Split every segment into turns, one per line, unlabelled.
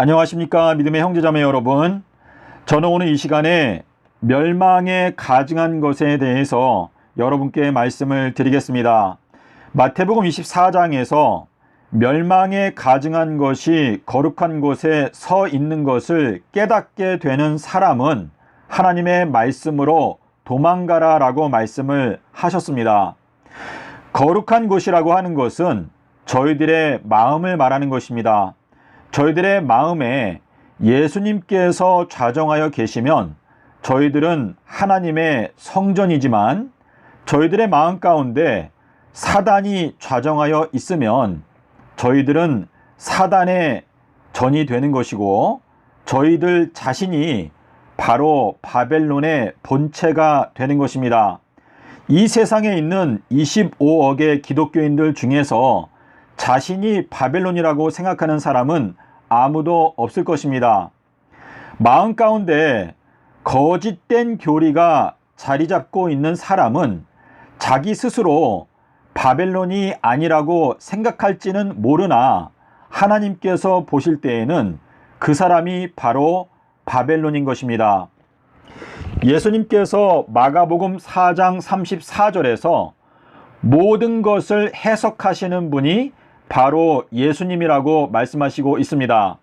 안녕하십니까 믿음의 형제자매 여러분. 저는 오늘 이 시간에 멸망에 가증한 것에 대해서 여러분께 말씀을 드리겠습니다. 마태복음 24장에서 멸망에 가증한 것이 거룩한 곳에 서 있는 것을 깨닫게 되는 사람은 하나님의 말씀으로 도망가라 라고 말씀을 하셨습니다. 거룩한 곳이라고 하는 것은 저희들의 마음을 말하는 것입니다 저희들의 마음에 예수님께서 좌정하여 계시면 저희들은 하나님의 성전이지만 저희들의 마음 가운데 사단이 좌정하여 있으면 저희들은 사단의 전이 되는 것이고 저희들 자신이 바로 바벨론의 본체가 되는 것입니다. 이 세상에 있는 25억의 기독교인들 중에서 자신이 바벨론이라고 생각하는 사람은 아무도 없을 것입니다. 마음 가운데 거짓된 교리가 자리 잡고 있는 사람은 자기 스스로 바벨론이 아니라고 생각할지는 모르나 하나님께서 보실 때에는 그 사람이 바로 바벨론인 것입니다. 예수님께서 마가복음 4장 34절에서 모든 것을 해석하시는 분이 바로 예수님이라고 말씀하시고 있습니다.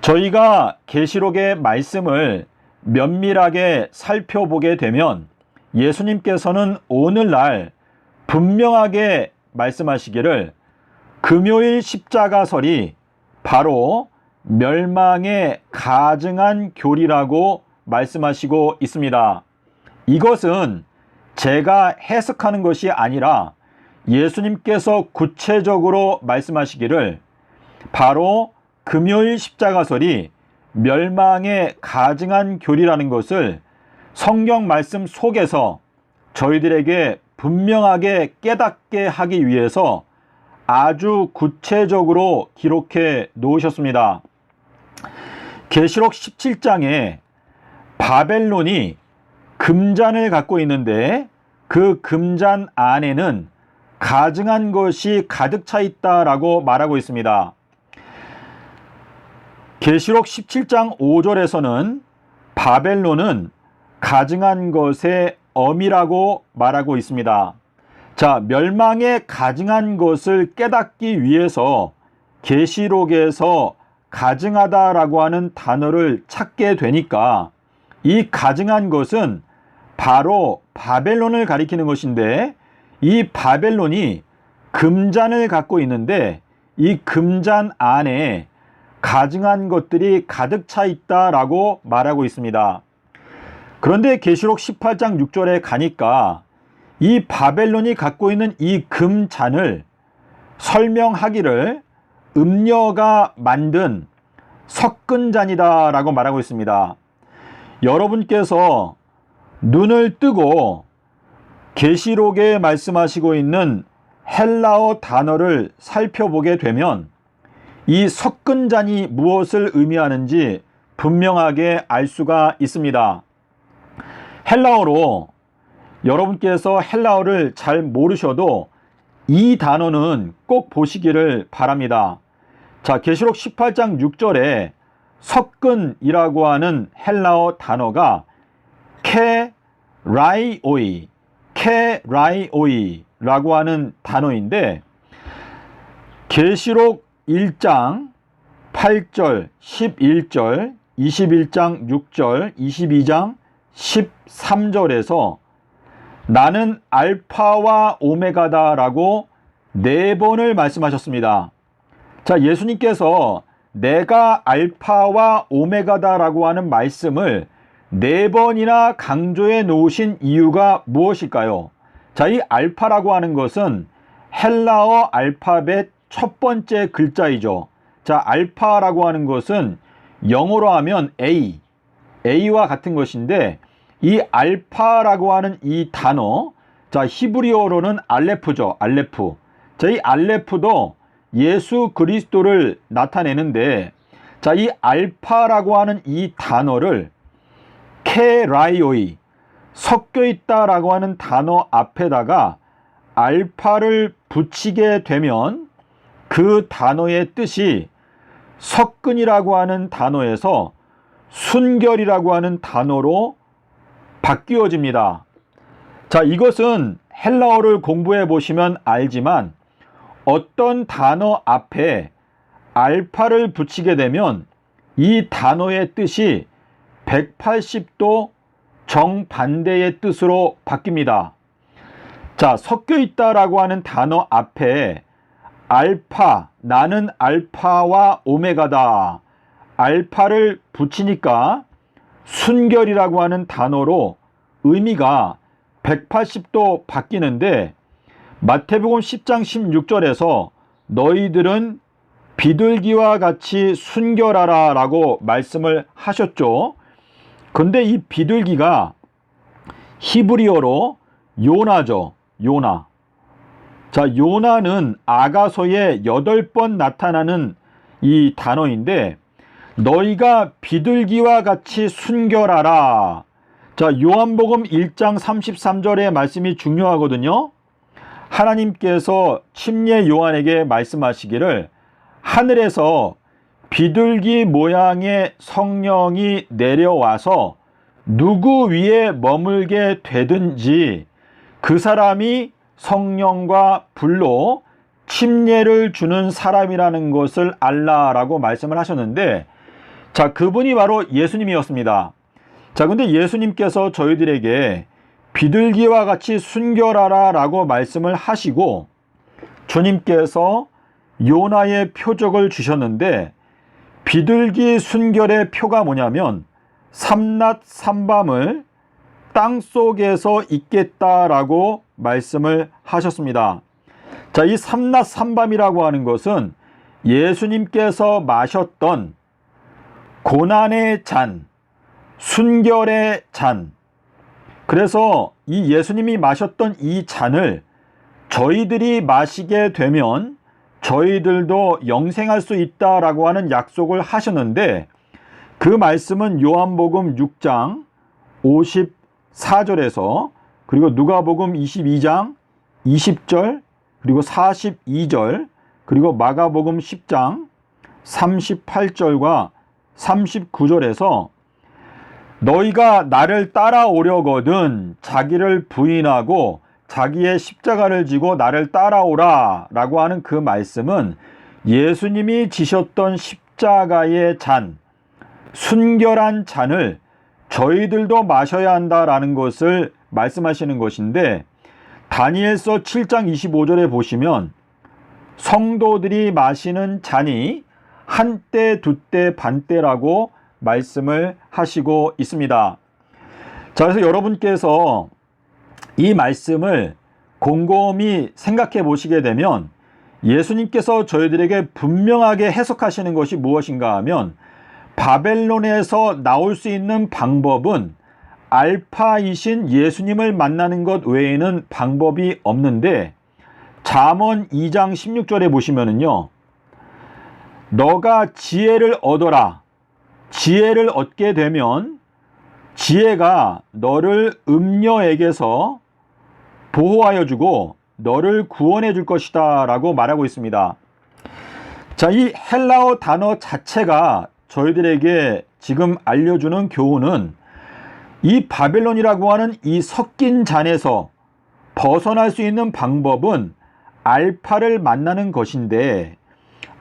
저희가 계시록의 말씀을 면밀하게 살펴보게 되면 예수님께서는 오늘날 분명하게 말씀하시기를 금요일 십자가설이 바로 멸망에 가증한 교리라고 말씀하시고 있습니다. 이것은 제가 해석하는 것이 아니라 예수님께서 구체적으로 말씀하시기를 바로 금요일 십자가설이 멸망에 가증한 교리라는 것을 성경 말씀 속에서 저희들에게 분명하게 깨닫게 하기 위해서 아주 구체적으로 기록해 놓으셨습니다. 계시록 17장에 바벨론이 금잔을 갖고 있는데 그 금잔 안에는 가증한 것이 가득 차 있다라고 말하고 있습니다. 계시록 17장 5절에서는 바벨론은 가증한 것의 엄이라고 말하고 있습니다. 자, 멸망에 가증한 것을 깨닫기 위해서 계시록에서 가증하다라고 하는 단어를 찾게 되니까 이 가증한 것은 바로 바벨론을 가리키는 것인데 이 바벨론이 금잔을 갖고 있는데 이 금잔 안에 가증한 것들이 가득 차 있다라고 말하고 있습니다. 그런데 계시록 18장 6절에 가니까 이 바벨론이 갖고 있는 이 금잔을 설명하기를 음녀가 만든 섞은 잔이다라고 말하고 있습니다. 여러분께서 눈을 뜨고 계시록에 말씀하시고 있는 헬라어 단어를 살펴보게 되면 이 섞은 잔이 무엇을 의미하는지 분명하게 알 수가 있습니다. 헬라어로 여러분께서 헬라어를 잘 모르셔도 이 단어는 꼭 보시기를 바랍니다. 자, 계시록 18장 6절에 섞은이라고 하는 헬라어 단어가 케라이오이 케라이오이라고 하는 단어인데 계시록 1장 8절, 11절, 21장 6절, 22장 13절에서 나는 알파와 오메가다라고 네 번을 말씀하셨습니다. 자, 예수님께서 내가 알파와 오메가다라고 하는 말씀을 네 번이나 강조해 놓으신 이유가 무엇일까요? 자, 이 알파라고 하는 것은 헬라어 알파벳 첫 번째 글자이죠. 자, 알파라고 하는 것은 영어로 하면 A, A와 같은 것인데 이 알파라고 하는 이 단어, 자, 히브리어로는 알레프죠. 알레프. 자, 이 알레프도 예수 그리스도를 나타내는데 자, 이 알파라고 하는 이 단어를 케라이오이 섞여 있다라고 하는 단어 앞에다가 알파를 붙이게 되면 그 단어의 뜻이 석근이라고 하는 단어에서 순결이라고 하는 단어로 바뀌어집니다. 자, 이것은 헬라어를 공부해 보시면 알지만 어떤 단어 앞에 알파를 붙이게 되면 이 단어의 뜻이 180도 정반대의 뜻으로 바뀝니다. 자, 섞여 있다라고 하는 단어 앞에 알파, 나는 알파와 오메가다. 알파를 붙이니까 순결이라고 하는 단어로 의미가 180도 바뀌는데 마태복음 10장 16절에서 너희들은 비둘기와 같이 순결하라 라고 말씀을 하셨죠. 근데 이 비둘기가 히브리어로 요나죠. 요나. 자, 요나는 아가서에 여덟 번 나타나는 이 단어인데 너희가 비둘기와 같이 순결하라. 자, 요한복음 1장 33절의 말씀이 중요하거든요. 하나님께서 침례 요한에게 말씀하시기를 하늘에서 비둘기 모양의 성령이 내려와서 누구 위에 머물게 되든지 그 사람이 성령과 불로 침례를 주는 사람이라는 것을 알라라고 말씀을 하셨는데 자, 그분이 바로 예수님이었습니다. 자, 근데 예수님께서 저희들에게 비둘기와 같이 순결하라 라고 말씀을 하시고 주님께서 요나의 표적을 주셨는데 비둘기 순결의 표가 뭐냐면 삼낮 삼밤을 땅 속에서 있겠다라고 말씀을 하셨습니다. 자, 이 삼낮 삼밤이라고 하는 것은 예수님께서 마셨던 고난의 잔, 순결의 잔. 그래서 이 예수님이 마셨던 이 잔을 저희들이 마시게 되면 저희들도 영생할 수 있다라고 하는 약속을 하셨는데 그 말씀은 요한복음 6장 54절에서 그리고 누가복음 22장 20절 그리고 42절 그리고 마가복음 10장 38절과 39절에서 너희가 나를 따라오려거든 자기를 부인하고 자기의 십자가를 지고 나를 따라오라 라고 하는 그 말씀은 예수님이 지셨던 십자가의 잔, 순결한 잔을 저희들도 마셔야 한다라는 것을 말씀하시는 것인데 다니엘서 7장 25절에 보시면 성도들이 마시는 잔이 한때, 두때, 반때라고 말씀을 하시고 있습니다. 자, 그래서 여러분께서 이 말씀을 곰곰이 생각해 보시게 되면 예수님께서 저희들에게 분명하게 해석하시는 것이 무엇인가 하면 바벨론에서 나올 수 있는 방법은 알파이신 예수님을 만나는 것 외에는 방법이 없는데 잠언 2장 16절에 보시면은요. 너가 지혜를 얻어라. 지혜를 얻게 되면 지혜가 너를 음녀에게서 보호하여 주고 너를 구원해 줄 것이다 라고 말하고 있습니다. 자, 이 헬라어 단어 자체가 저희들에게 지금 알려주는 교훈은 이 바벨론이라고 하는 이 섞인 잔에서 벗어날 수 있는 방법은 알파를 만나는 것인데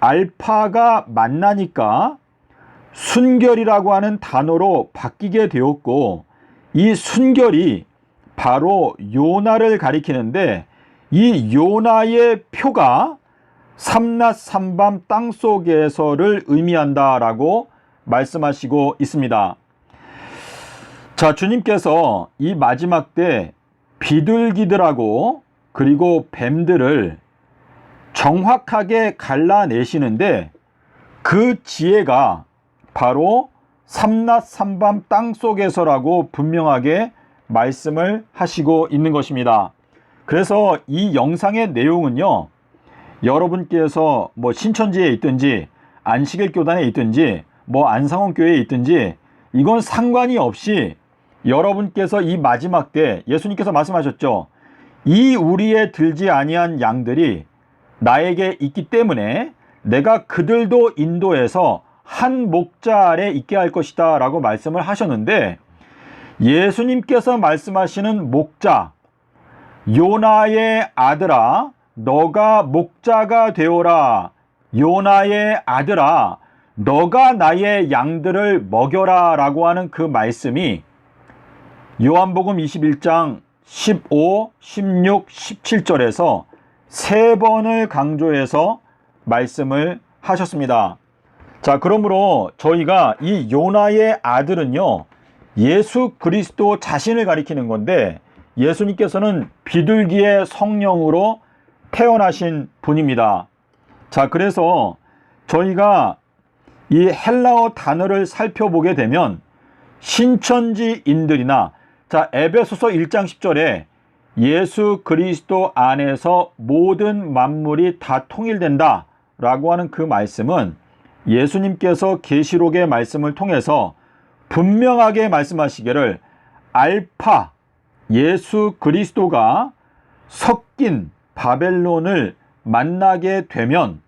알파가 만나니까 순결이라고 하는 단어로 바뀌게 되었고 이 순결이 바로 요나를 가리키는데 이 요나의 표가 삼낮 삼밤 땅 속에서를 의미한다라고 말씀하시고 있습니다. 자, 주님께서 이 마지막 때 비둘기들하고 그리고 뱀들을 정확하게 갈라내시는데 그 지혜가 바로 삼낮 삼밤 땅 속에서라고 분명하게 말씀을 하시고 있는 것입니다. 그래서 이 영상의 내용은요, 여러분께서 뭐 신천지에 있든지 안식일 교단에 있든지 뭐 안상원 교회에 있든지 이건 상관이 없이 여러분께서 이 마지막 때 예수님께서 말씀하셨죠. 이 우리에 들지 아니한 양들이 나에게 있기 때문에 내가 그들도 인도해서 한 목자 아래 있게 할 것이다 라고 말씀을 하셨는데 예수님께서 말씀하시는 목자 요나의 아들아 너가 목자가 되어라 요나의 아들아 너가 나의 양들을 먹여라 라고 하는 그 말씀이 요한복음 21장 15, 16, 17절에서 세 번을 강조해서 말씀을 하셨습니다. 자, 그러므로 저희가 이 요나의 아들은요, 예수 그리스도 자신을 가리키는 건데, 예수님께서는 비둘기의 성령으로 태어나신 분입니다. 자, 그래서 저희가 이 헬라어 단어를 살펴보게 되면 신천지인들이나 자, 에베소서 1장 10절에 예수 그리스도 안에서 모든 만물이 다 통일된다 라고 하는 그 말씀은 예수님께서 계시록의 말씀을 통해서 분명하게 말씀하시기를 알파 예수 그리스도가 섞인 바벨론을 만나게 되면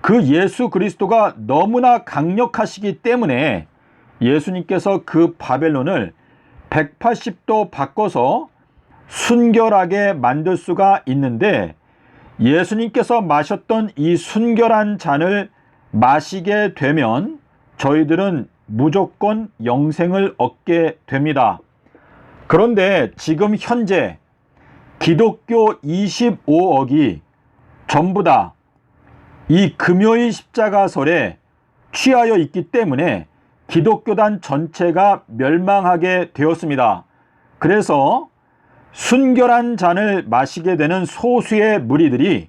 그 예수 그리스도가 너무나 강력하시기 때문에 예수님께서 그 바벨론을 180도 바꿔서 순결하게 만들 수가 있는데 예수님께서 마셨던 이 순결한 잔을 마시게 되면 저희들은 무조건 영생을 얻게 됩니다. 그런데 지금 현재 기독교 25억이 전부 다 이 금요일 십자가설에 취하여 있기 때문에 기독교단 전체가 멸망하게 되었습니다. 그래서 순결한 잔을 마시게 되는 소수의 무리들이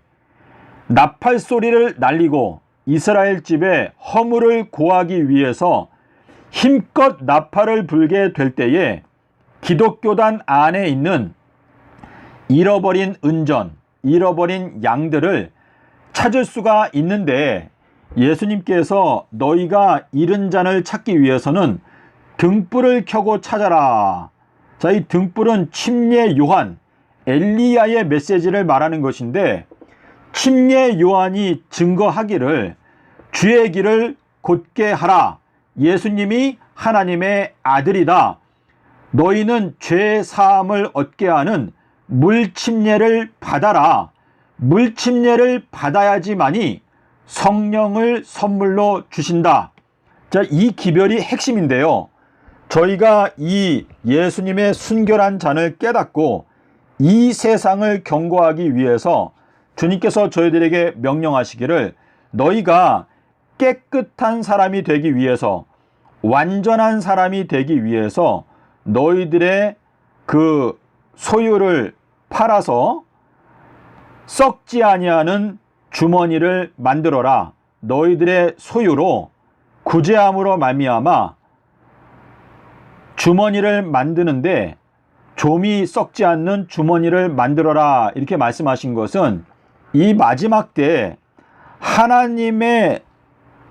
나팔 소리를 날리고 이스라엘 집에 허물을 고하기 위해서 힘껏 나팔을 불게 될 때에 기독교단 안에 있는 잃어버린 은전, 잃어버린 양들을 찾을 수가 있는데 예수님께서 너희가 잃은 잔을 찾기 위해서는 등불을 켜고 찾아라. 자, 이 등불은 침례 요한, 엘리야의 메시지를 말하는 것인데 침례 요한이 증거하기를 주의 길을 곧게 하라. 예수님이 하나님의 아들이다. 너희는 죄 사함을 얻게 하는 물 침례를 받아라. 물 침례를 받아야지만이 성령을 선물로 주신다. 자, 이 기별이 핵심인데요. 저희가 이 예수님의 순결한 잔을 깨닫고 이 세상을 경고하기 위해서 주님께서 저희들에게 명령하시기를 너희가 깨끗한 사람이 되기 위해서 완전한 사람이 되기 위해서 너희들의 그 소유를 팔아서 썩지 아니하는 주머니를 만들어라. 너희들의 소유로 구제함으로 말미암아 주머니를 만드는데 좀이 썩지 않는 주머니를 만들어라. 이렇게 말씀하신 것은 이 마지막 때 하나님의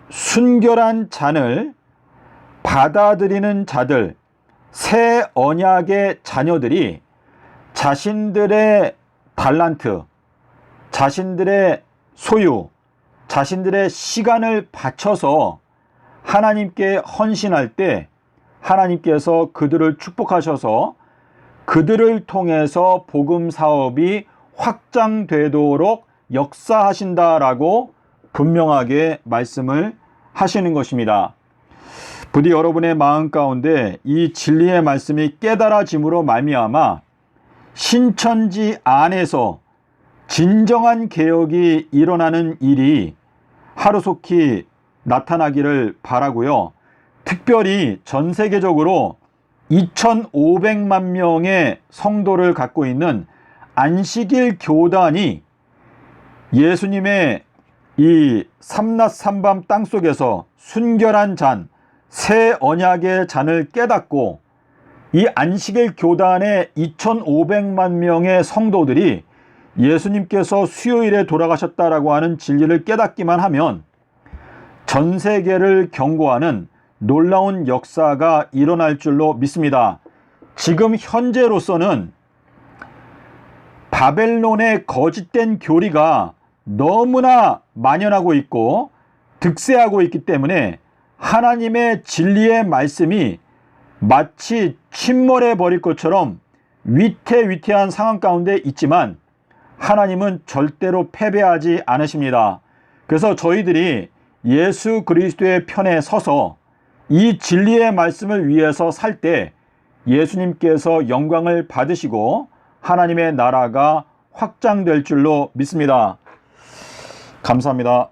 순결한 잔을 받아들이는 자들, 새 언약의 자녀들이 자신들의 달란트, 자신들의 소유, 자신들의 시간을 바쳐서 하나님께 헌신할 때 하나님께서 그들을 축복하셔서 그들을 통해서 복음 사업이 확장되도록 역사하신다라고 분명하게 말씀을 하시는 것입니다. 부디 여러분의 마음 가운데 이 진리의 말씀이 깨달아짐으로 말미암아 신천지 안에서 진정한 개혁이 일어나는 일이 하루속히 나타나기를 바라고요. 특별히 전 세계적으로 2,500만 명의 성도를 갖고 있는 안식일 교단이 예수님의 이 삼낮 삼밤 땅 속에서 순결한 잔, 새 언약의 잔을 깨닫고 이 안식일 교단의 2,500만 명의 성도들이 예수님께서 수요일에 돌아가셨다라고 하는 진리를 깨닫기만 하면 전 세계를 경고하는 놀라운 역사가 일어날 줄로 믿습니다. 지금 현재로서는 바벨론의 거짓된 교리가 너무나 만연하고 있고 득세하고 있기 때문에 하나님의 진리의 말씀이 마치 침몰해 버릴 것처럼 위태위태한 상황 가운데 있지만 하나님은 절대로 패배하지 않으십니다. 그래서 저희들이 예수 그리스도의 편에 서서 이 진리의 말씀을 위해서 살 때 예수님께서 영광을 받으시고 하나님의 나라가 확장될 줄로 믿습니다. 감사합니다.